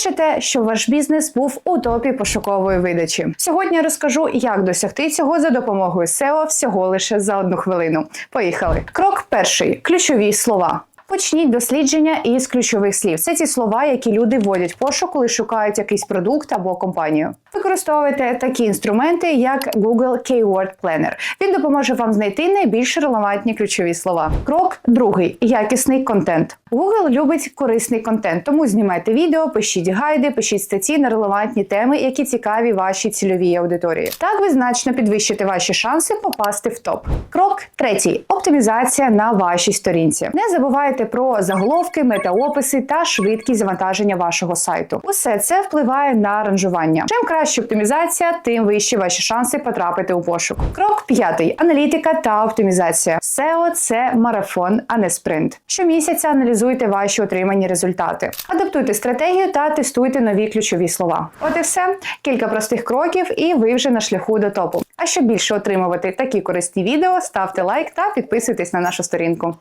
Хочете, щоб ваш бізнес був у топі пошукової видачі? Сьогодні розкажу, як досягти цього за допомогою SEO всього лише за одну хвилину. Поїхали. Крок перший: ключові слова. Почніть дослідження із ключових слів. Це ті слова, які люди вводять в пошук, коли шукають якийсь продукт або компанію. Використовуйте такі інструменти, як Google Keyword Planner. Він допоможе вам знайти найбільш релевантні ключові слова. Крок другий якісний контент. Google любить корисний контент, тому знімайте відео, пишіть гайди, пишіть статті на релевантні теми, які цікаві вашій цільовій аудиторії. Так ви значно підвищите ваші шанси попасти в топ. Крок третій оптимізація на вашій сторінці. Не забувайте про заголовки, метаописи та швидкість завантаження вашого сайту. Усе це впливає на ранжування. Чим краще оптимізація, тим вищі ваші шанси потрапити у пошук. Крок п'ятий аналітика та оптимізація. SEO – це марафон, а не спринт. Щомісяця аналізуйте ваші отримані результати, адаптуйте стратегію та тестуйте нові ключові слова. От і все. Кілька простих кроків, і ви вже на шляху до топу. А щоб більше отримувати такі корисні відео, ставте лайк та підписуйтесь на нашу сторінку.